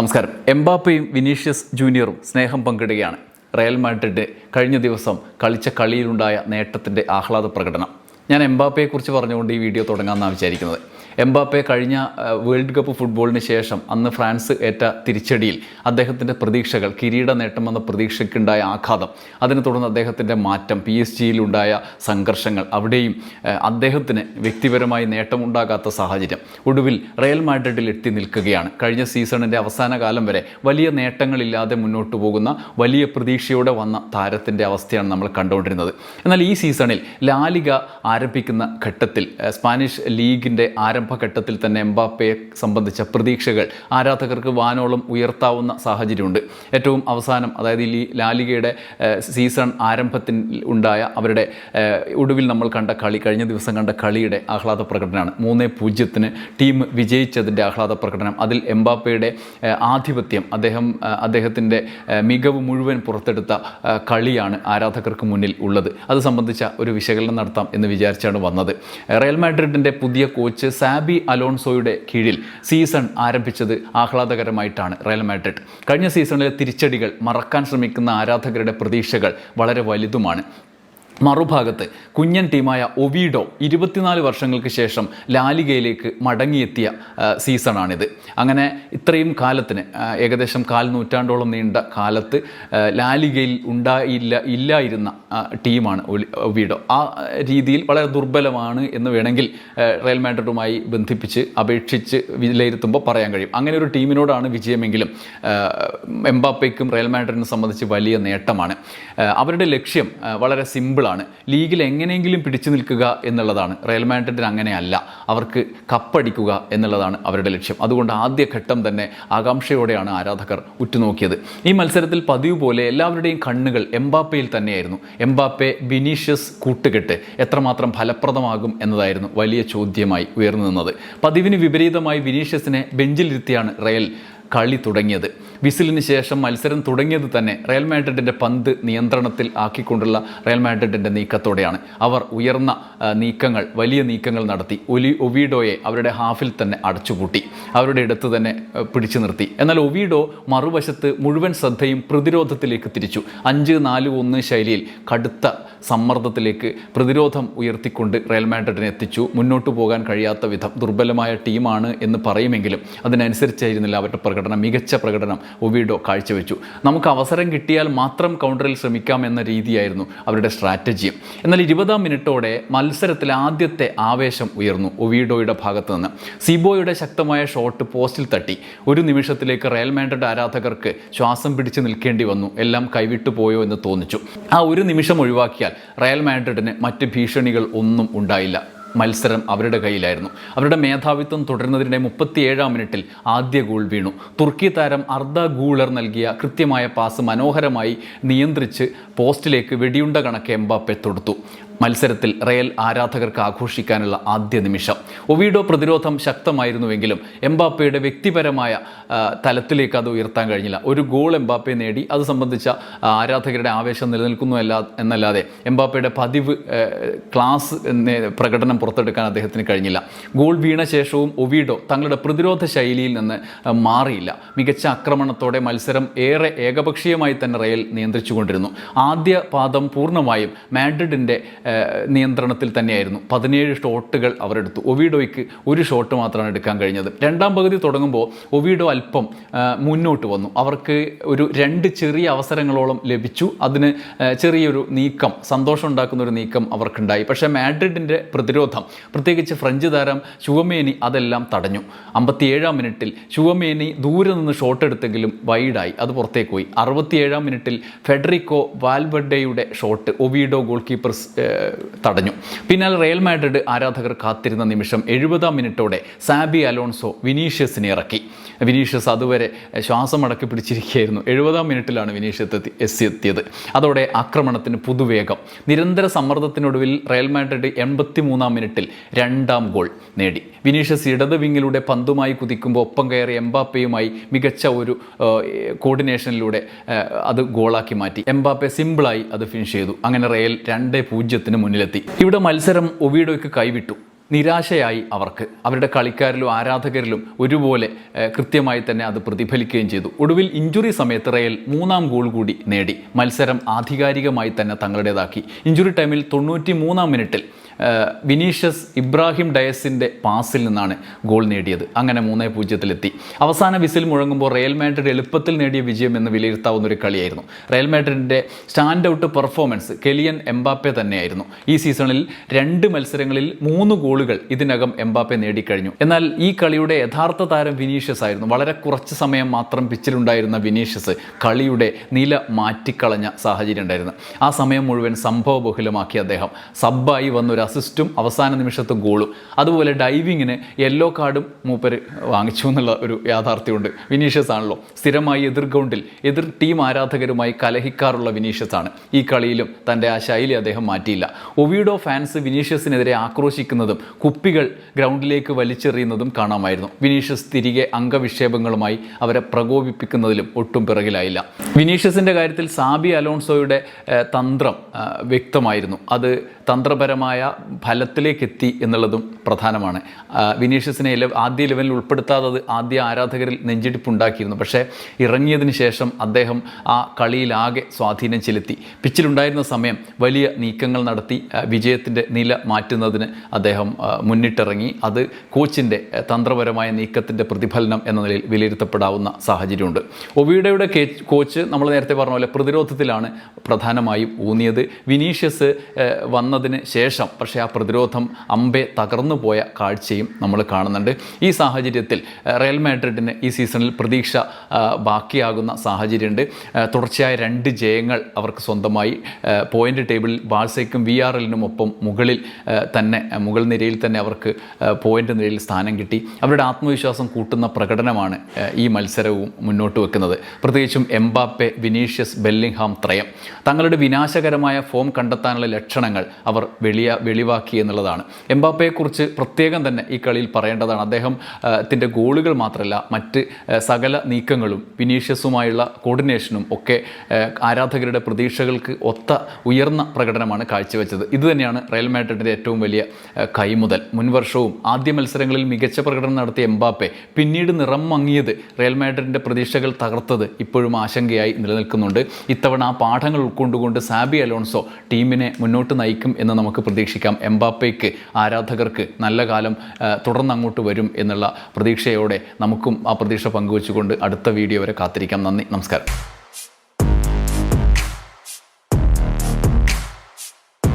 നമസ്കാരം. എംബാപ്പയും വിനീഷ്യസ് ജൂനിയറും സ്നേഹം പങ്കിടുകയാണ്. Real Madrid കഴിഞ്ഞ ദിവസം കളിച്ച കളിയിലുണ്ടായ നേട്ടത്തിന്റെ ആഹ്ലാദ പ്രകടനം. ഞാൻ എംബാപ്പയെക്കുറിച്ച് പറഞ്ഞുകൊണ്ട് ഈ വീഡിയോ തുടങ്ങാമെന്നാണ് വിചാരിക്കുന്നത്. എംബാപ്പെ കഴിഞ്ഞ വേൾഡ് കപ്പ് ഫുട്ബോളിന് ശേഷം അന്ന് ഫ്രാൻസ് ഏറ്റ തിരിച്ചടിയിൽ അദ്ദേഹത്തിന്റെ പ്രതീക്ഷകൾ കിരീട നേട്ടമെന്ന പ്രതീക്ഷയ്ക്കുണ്ടായ ആഘാതം. അതിനെ തുടർന്ന് അദ്ദേഹത്തിന്റെ മാറ്റം പി എസ് ജിയിലുണ്ടായ സംഘർഷങ്ങൾ അവിടെയും അദ്ദേഹത്തിന് വ്യക്തിപരമായി നേട്ടമുണ്ടാകാത്ത സാഹചര്യം. ഒടുവിൽ റയൽ മാഡ്രിഡിൽ എത്തി നിൽക്കുകയാണ്. കഴിഞ്ഞ സീസണിന്റെ അവസാന കാലം വരെ വലിയ നേട്ടങ്ങളില്ലാതെ മുന്നോട്ട് പോകുന്ന വലിയ പ്രതീക്ഷയോടെ വന്ന താരത്തിന്റെ അവസ്ഥയാണ് നമ്മൾ കണ്ടുകൊണ്ടിരുന്നത്. എന്നാൽ ഈ സീസണിൽ ലാലിക ആരംഭിക്കുന്ന ഘട്ടത്തിൽ സ്പാനിഷ് ലീഗിന്റെ ആരംഭഘട്ടത്തിൽ തന്നെ എംബാപ്പയെ സംബന്ധിച്ച പ്രതീക്ഷകൾ ആരാധകർക്ക് വാനോളം ഉയർത്താവുന്ന സാഹചര്യമുണ്ട്. ഏറ്റവും അവസാനം അതായത് ഈ ലാലികയുടെ സീസൺ ആരംഭത്തിൽ ഉണ്ടായ അവരുടെ ഒടുവിൽ നമ്മൾ കണ്ട കളി കഴിഞ്ഞ ദിവസം കണ്ട കളിയുടെ ആഹ്ലാദ പ്രകടനമാണ്. മൂന്ന് പൂജ്യത്തിന് ടീം വിജയിച്ചതിന്റെ ആഹ്ലാദ പ്രകടനം. അതിൽ എംബാപ്പയുടെ ആധിപത്യം അദ്ദേഹം അദ്ദേഹത്തിന്റെ മികവ് മുഴുവൻ പുറത്തെടുത്ത കളിയാണ് ആരാധകർക്ക് മുന്നിൽ ഉള്ളത്. അത് സംബന്ധിച്ച ഒരു വിശകലനം നടത്താം എന്ന് വിചാരിച്ചാണ് വന്നത്. റയൽ മാഡ്രിഡിന്റെ പുതിയ കോച്ച് സാബി അലോൺസോയുടെ കീഴിൽ സീസൺ ആരംഭിച്ചത് ആഹ്ലാദകരമായിട്ടാണ് റയൽ മാഡ്രിഡ്. കഴിഞ്ഞ സീസണിലെ തിരിച്ചടികൾ മറക്കാൻ ശ്രമിക്കുന്ന ആരാധകരുടെ പ്രതീക്ഷകൾ വളരെ വലുതുമാണ്. മറുഭാഗത്ത് കുഞ്ഞൻ ടീമായ ഒവീഡോ ഇരുപത്തിനാല് വർഷങ്ങൾക്ക് ശേഷം ലാലികയിലേക്ക് മടങ്ങിയെത്തിയ സീസണാണിത്. അങ്ങനെ ഇത്രയും കാലത്തിന് ഏകദേശം കാൽ നൂറ്റാണ്ടോളം നീണ്ട കാലത്ത് ലാലികയിൽ ഉണ്ടായില്ല ഇല്ലായിരുന്ന ടീമാണ് ഒവീഡോ. ആ രീതിയിൽ വളരെ ദുർബലമാണ് എന്ന് വേണമെങ്കിൽ റയൽ മാഡ്രിഡുമായി ബന്ധിപ്പിച്ച് അപേക്ഷിച്ച് വിലയിരുത്തുമ്പോൾ പറയാൻ കഴിയും. അങ്ങനെ ഒരു ടീമിനോടാണ് വിജയമെങ്കിലും എംബാപ്പയ്ക്കും റയൽ മാഡ്രിഡിനെ സംബന്ധിച്ച് വലിയ നേട്ടമാണ്. അവരുടെ ലക്ഷ്യം വളരെ സിമ്പിളാണ്. ലീഗിൽ എങ്ങനെയെങ്കിലും പിടിച്ചു നിൽക്കുക എന്നുള്ളതാണ്. റയൽ മാഡ്രിഡിന് അങ്ങനെയല്ല. അവർക്ക് കപ്പടിക്കുക എന്നുള്ളതാണ് അവരുടെ ലക്ഷ്യം. അതുകൊണ്ട് ആദ്യ ഘട്ടം തന്നെ ആകാംക്ഷയോടെയാണ് ആരാധകർ ഉറ്റുനോക്കിയത്. ഈ മത്സരത്തിൽ പതിവ് പോലെ എല്ലാവരുടെയും കണ്ണുകൾ എംബാപ്പയിൽ തന്നെയായിരുന്നു. എംബാപ്പെ ബിനീഷ്യസ് കൂട്ടുകെട്ട് എത്രമാത്രം ഫലപ്രദമാകും എന്നതായിരുന്നു വലിയ ചോദ്യമായി ഉയർന്നു നിന്നത്. പതിവിന് വിപരീതമായി വിനീഷ്യസിനെ ബെഞ്ചിലിരുത്തിയാണ് റയൽ കളി തുടങ്ങിയത്. വിസിലിന് ശേഷം മത്സരം തുടങ്ങിയത് തന്നെ റയൽ മാഡ്രിഡിന്റെ പന്ത് നിയന്ത്രണത്തിൽ ആക്കിക്കൊണ്ടുള്ള റയൽ മാഡ്രിഡിന്റെ നീക്കത്തോടെയാണ്. അവർ ഉയർന്ന നീക്കങ്ങൾ വലിയ നീക്കങ്ങൾ നടത്തി. ഒലി ഒവീഡോയെ അവരുടെ ഹാഫിൽ തന്നെ അടച്ചുപൂട്ടി. അവരുടെ അടുത്ത് തന്നെ പിടിച്ചു നിർത്തി. എന്നാൽ ഒവീഡോ മറുവശത്ത് മുഴുവൻ ശ്രദ്ധയും പ്രതിരോധത്തിലേക്ക് തിരിച്ചു. അഞ്ച് നാല് ഒന്ന് ശൈലിയിൽ കടുത്ത സമ്മർദ്ദത്തിലേക്ക് പ്രതിരോധം ഉയർത്തിക്കൊണ്ട് റയൽ മാഡ്രിഡിനെ എത്തിച്ചു. മുന്നോട്ട് പോകാൻ കഴിയാത്ത വിധം ദുർബലമായ ടീമാണ് എന്ന് പറയുമെങ്കിലും അതിനനുസരിച്ചായിരുന്നില്ല അവരുടെ പ്രകടനം. മികച്ച പ്രകടനം ഒവിഡോ കാഴ്ചവെച്ചു. നമുക്ക് അവസരം കിട്ടിയാൽ മാത്രം കൗണ്ടറിൽ ശ്രമിക്കാം എന്ന രീതിയായിരുന്നു അവരുടെ സ്ട്രാറ്റജിയും എന്നാൽ ഇരുപതാം മിനിറ്റോടെ മത്സരത്തിൽ ആദ്യത്തെ ആവേശം ഉയർന്നു ഒവിഡോയുടെ ഭാഗത്തു നിന്ന്. സിബോയുടെ ശക്തമായ ഷോട്ട് പോസ്റ്റിൽ തട്ടി. ഒരു നിമിഷത്തിലേക്ക് റയൽ മാൻഡ്രിഡ് ആരാധകർക്ക് ശ്വാസം പിടിച്ചു നിൽക്കേണ്ടി വന്നു. എല്ലാം കൈവിട്ടു പോയോ എന്ന് തോന്നിച്ചു. ആ ഒരു നിമിഷം ഒഴിവാക്കിയാൽ റയൽ മാൻഡ്രിഡിന് മറ്റ് ഭീഷണികൾ ഒന്നും ഉണ്ടായില്ല. മത്സരം അവരുടെ കയ്യിലായിരുന്നു. അവരുടെ മേധാവിത്വം തുടരുന്നതിനിടെ മുപ്പത്തിയേഴാം മിനിറ്റിൽ ആദ്യ ഗോൾ വീണു. തുർക്കി താരം അർദ്ധ ഗൂളർ നൽകിയ കൃത്യമായ പാസ് മനോഹരമായി നിയന്ത്രിച്ച് പോസ്റ്റിലേക്ക് വെടിയുണ്ട കണക്ക് എംബാപ്പെ തൊടുത്തു. മത്സരത്തിൽ റയൽ ആരാധകർക്ക് ആഘോഷിക്കാനുള്ള ആദ്യ നിമിഷം. ഒവീഡോ പ്രതിരോധം ശക്തമായിരുന്നുവെങ്കിലും എംബാപ്പയുടെ വ്യക്തിപരമായ തലത്തിലേക്ക് അത് ഉയർത്താൻ കഴിഞ്ഞില്ല. ഒരു ഗോൾ എംബാപ്പയെ നേടി അത് സംബന്ധിച്ച ആരാധകരുടെ ആവേശം നിലനിൽക്കുന്നു അല്ല എന്നല്ലാതെ എംബാപ്പയുടെ പതിവ് ക്ലാസ് പ്രകടനം പുറത്തെടുക്കാൻ അദ്ദേഹത്തിന് കഴിഞ്ഞില്ല. ഗോൾ വീണ ശേഷവും ഒവീഡോ തങ്ങളുടെ പ്രതിരോധ ശൈലിയിൽ നിന്ന് മാറിയില്ല. മികച്ച ആക്രമണത്തോടെ മത്സരം ഏറെ ഏകപക്ഷീയമായി തന്നെ റയൽ നിയന്ത്രിച്ചുകൊണ്ടിരുന്നു. ആദ്യ പാദം പൂർണമായും മാഡ്രിഡിന്റെ നിയന്ത്രണത്തിൽ തന്നെയായിരുന്നു. പതിനേഴ് ഷോട്ടുകൾ അവരെടുത്തു. ഒവിഡോയ്ക്ക് ഒരു ഷോട്ട് മാത്രമാണ് എടുക്കാൻ കഴിഞ്ഞത്. രണ്ടാം പകുതി തുടങ്ങുമ്പോൾ ഒവിഡോ അല്പം മുന്നോട്ട് വന്നു. അവർക്ക് ഒരു രണ്ട് ചെറിയ അവസരങ്ങളോളം ലഭിച്ചു. അതിന് ചെറിയൊരു നീക്കം സന്തോഷം ഉണ്ടാക്കുന്ന ഒരു നീക്കം അവർക്കുണ്ടായി. പക്ഷേ മാഡ്രിഡിന്റെ പ്രതിരോധം പ്രത്യേകിച്ച് ഫ്രഞ്ച് താരം ശുവമേനി അതെല്ലാം തടഞ്ഞു. അമ്പത്തിയേഴാം മിനിറ്റിൽ ശുവമേനി ദൂരെ നിന്ന് ഷോട്ട് എടുത്തെങ്കിലും വൈഡായി. അത് പുറത്തേക്ക് പോയി. അറുപത്തിയേഴാം മിനിറ്റിൽ ഫെഡറിക്കോ വാൽവഡേയുടെ ഷോട്ട് ഒവിഡോ ഗോൾ കീപ്പർ തടഞ്ഞു. പിന്നാലെ റയൽ മാഡ്രിഡ് ആരാധകർ കാത്തിരുന്ന നിമിഷം എഴുപതാം മിനിറ്റോടെ സാബി അലോൺസോ വിനീഷ്യസിനെ ഇറക്കി. വിനീഷ്യസ് അതുവരെ ശ്വാസം അടക്കി പിടിച്ചിരിക്കുകയായിരുന്നു. എഴുപതാം മിനിറ്റിലാണ് വിനീഷ്യസ് എത്തി എസ് എത്തിയത്. അതോടെ ആക്രമണത്തിന് പുതുവേഗം. നിരന്തര സമ്മർദ്ദത്തിനൊടുവിൽ റയൽ മാഡ്രിഡ് എൺപത്തി മൂന്നാം മിനിറ്റിൽ രണ്ടാം ഗോൾ നേടി. വിനീഷ്യസ് ഇടത് വിങ്ങിലൂടെ പന്തുമായി കുതിക്കുമ്പോൾ ഒപ്പം കയറി എംബാപ്പയുമായി മികച്ച ഒരു കോർഡിനേഷനിലൂടെ അത് ഗോളാക്കി മാറ്റി. എംബാപ്പെ സിമ്പിളായി അത് ഫിനിഷ് ചെയ്തു. അങ്ങനെ റയൽ രണ്ട് പൂജ്യത്തിന് മുന്നിലെത്തി. ഇവിടെ മത്സരം ഒവീഡോയ്ക്ക് കൈവിട്ടു. നിരാശയായി അവർക്ക്. അവരുടെ കളിക്കാരിലും ആരാധകരിലും ഒരുപോലെ കൃത്യമായി തന്നെ അത് പ്രതിഫലിക്കുകയും ചെയ്തു. ഒടുവിൽ ഇഞ്ചുറി സമയത്ത് റയൽ മൂന്നാം ഗോൾ കൂടി നേടി. മത്സരം ആധികാരികമായി തന്നെ തങ്ങളുടേതാക്കി. ഇഞ്ചുറി ടൈമിൽ തൊണ്ണൂറ്റി മൂന്നാം മിനിറ്റിൽ വിനീഷ്യസ് ഇബ്രാഹിം ഡയസിന്റെ പാസിൽ നിന്നാണ് ഗോൾ നേടിയത്. അങ്ങനെ മൂന്നേ പൂജ്യത്തിലെത്തി. അവസാന വിസിൽ മുഴങ്ങുമ്പോൾ റയൽ മാഡ്രിഡ് എളുപ്പത്തിൽ നേടിയ വിജയം എന്ന് വിലയിരുത്താവുന്ന ഒരു കളിയായിരുന്നു. Real മാഡ്രിഡിന്റെ stand out performance Kylian Mbappe തന്നെയായിരുന്നു. ഈ സീസണിൽ രണ്ട് മത്സരങ്ങളിൽ മൂന്ന് ഗോളുകൾ ഇതിനകം എംബാപ്പെ നേടിക്കഴിഞ്ഞു. എന്നാൽ ഈ കളിയുടെ യഥാർത്ഥ താരം വിനീഷ്യസ് ആയിരുന്നു. വളരെ കുറച്ച് സമയം മാത്രം പിച്ചിലുണ്ടായിരുന്ന വിനീഷ്യസ് കളിയുടെ നില മാറ്റിക്കളഞ്ഞ സാഹചര്യം ഉണ്ടായിരുന്നു. ആ സമയം മുഴുവൻ സംഭവബഹുലമാക്കി അദ്ദേഹം സബ്ബായി വന്നൊരു അസിസ്റ്റും അവസാന നിമിഷത്തെ ഗോളും അതുപോലെ ഡൈവിങ്ങിന് യെല്ലോ കാർഡും മൂപ്പർ വാങ്ങിച്ചു എന്നുള്ള ഒരു യാഥാർത്ഥ്യമുണ്ട്. വിനീഷ്യസ് ആണല്ലോ. സ്ഥിരമായി എതിർ ഗ്രൗണ്ടിൽ എതിർ ടീം ആരാധകരുമായി കലഹിക്കാറുള്ള വിനീഷ്യസ് ആണ്. ഈ കളിയിലും തന്റെ ആ ശൈലി അദ്ദേഹം മാറ്റിയില്ല. ഒവിഡോ ഫാൻസ് വിനീഷ്യസിനെതിരെ ആക്രോശിക്കുന്നതും കുപ്പികൾ ഗ്രൗണ്ടിലേക്ക് വലിച്ചെറിയുന്നതും കാണാമായിരുന്നു. വിനീഷ്യസ് തിരികെ അംഗവിക്ഷേപങ്ങളുമായി അവരെ പ്രകോപിപ്പിക്കുന്നതിലും ഒട്ടും പിറകിലായില്ല. വിനീഷ്യസിന്റെ കാര്യത്തിൽ സാബി അലോൺസോയുടെ തന്ത്രം വ്യക്തമായിരുന്നു. അത് തന്ത്രപരമായ ഫലത്തിലേക്ക് എത്തി എന്നുള്ളതും പ്രധാനമാണ്. വിനീഷ്യസിനെ ആദ്യ ലെവലിൽ ഉൾപ്പെടുത്താത്തത് ആദ്യ ആരാധകരിൽ നെഞ്ചിടിപ്പുണ്ടാക്കിയിരുന്നു. പക്ഷേ ഇറങ്ങിയതിന് ശേഷം അദ്ദേഹം ആ കളിയിലാകെ സ്വാധീനം ചെലുത്തി. പിച്ചിലുണ്ടായിരുന്ന സമയം വലിയ നീക്കങ്ങൾ നടത്തി വിജയത്തിന്റെ നില മാറ്റുന്നതിന് അദ്ദേഹം മുന്നിട്ടിറങ്ങി. അത് കോച്ചിന്റെ തന്ത്രപരമായ നീക്കത്തിന്റെ പ്രതിഫലനം എന്ന നിലയിൽ വിലയിരുത്തപ്പെടാവുന്ന സാഹചര്യമുണ്ട്. ഒവീഡയുടെ കോച്ച് നമ്മൾ നേരത്തെ പറഞ്ഞ പോലെ പ്രതിരോധത്തിലാണ് പ്രധാനമായും ഊന്നിയത്. വിനീഷ്യസ് വന്നതിന് ശേഷം പക്ഷേ ആ പ്രതിരോധം അമ്പെ തകർന്നു പോയ കാഴ്ചയും നമ്മൾ കാണുന്നുണ്ട്. ഈ സാഹചര്യത്തിൽ റയൽ മാഡ്രിഡിന് ഈ സീസണിൽ പ്രതീക്ഷ ബാക്കിയാകുന്ന സാഹചര്യമുണ്ട്. തുടർച്ചയായ രണ്ട് ജയങ്ങൾ അവർക്ക് സ്വന്തമായി പോയിന്റ് ടേബിളിൽ ബാഴ്സയ്ക്കും വി ആർ എല്ലിനും ഒപ്പം മുകളിൽ തന്നെ മുകൾ നിരയിൽ തന്നെ അവർക്ക് പോയിന്റ് നിരയിൽ സ്ഥാനം കിട്ടി. അവരുടെ ആത്മവിശ്വാസം കൂട്ടുന്ന പ്രകടനമാണ് ഈ മത്സരവും മുന്നോട്ട് വെക്കുന്നത്. പ്രത്യേകിച്ചും എംബാപ്പെ വിനീഷ്യസ് ബെല്ലിംഗ്ഹാം ത്രയം. തങ്ങളുടെ വിനാശകരമായ ഫോം കണ്ടെത്താനുള്ള ലക്ഷണങ്ങൾ അവർ വെളിയ വെളിവാക്കി എന്നുള്ളതാണ്. എംബാപ്പയെക്കുറിച്ച് പ്രത്യേകം തന്നെ ഈ കളിയിൽ പറയേണ്ടതാണ്. അദ്ദേഹം ത്തിന്റെ ഗോളുകൾ മാത്രമല്ല മറ്റ് സകല നീക്കങ്ങളും വിനീഷ്യസുമായുള്ള കോർഡിനേഷനും ഒക്കെ ആരാധകരുടെ പ്രതീക്ഷകൾക്ക് ഒത്ത ഉയർന്ന പ്രകടനമാണ് കാഴ്ചവെച്ചത്. ഇതുതന്നെയാണ് റയൽ മാഡ്രിഡിന്റെ ഏറ്റവും വലിയ കൈമുതൽ. മുൻവർഷവും ആദ്യ മത്സരങ്ങളിൽ മികച്ച പ്രകടനം നടത്തിയ എംബാപ്പെ പിന്നീട് നിറം മങ്ങിയത് റയൽ മാഡ്രിഡിന്റെ പ്രതീക്ഷകൾ തകർത്തത് ഇപ്പോഴും ആശങ്കയായി നിലനിൽക്കുന്നുണ്ട്. ഇത്തവണ ആ പാഠങ്ങൾ ഉൾക്കൊണ്ടുകൊണ്ട് സാബി അലോൺസോ ടീമിനെ മുന്നോട്ട് നയിക്കും എന്ന് നമുക്ക് പ്രതീക്ഷിക്കാം. എംബാപ്പയ്ക്ക് ആരാധകർക്ക് നല്ല കാലം തുടർന്ന് അങ്ങോട്ട് വരും എന്നുള്ള പ്രതീക്ഷയോടെ നമുക്കും ആ പ്രതീക്ഷ പങ്കുവച്ചുകൊണ്ട് അടുത്ത വീഡിയോ വരെ കാത്തിരിക്കാം. നന്ദി നമസ്കാരം.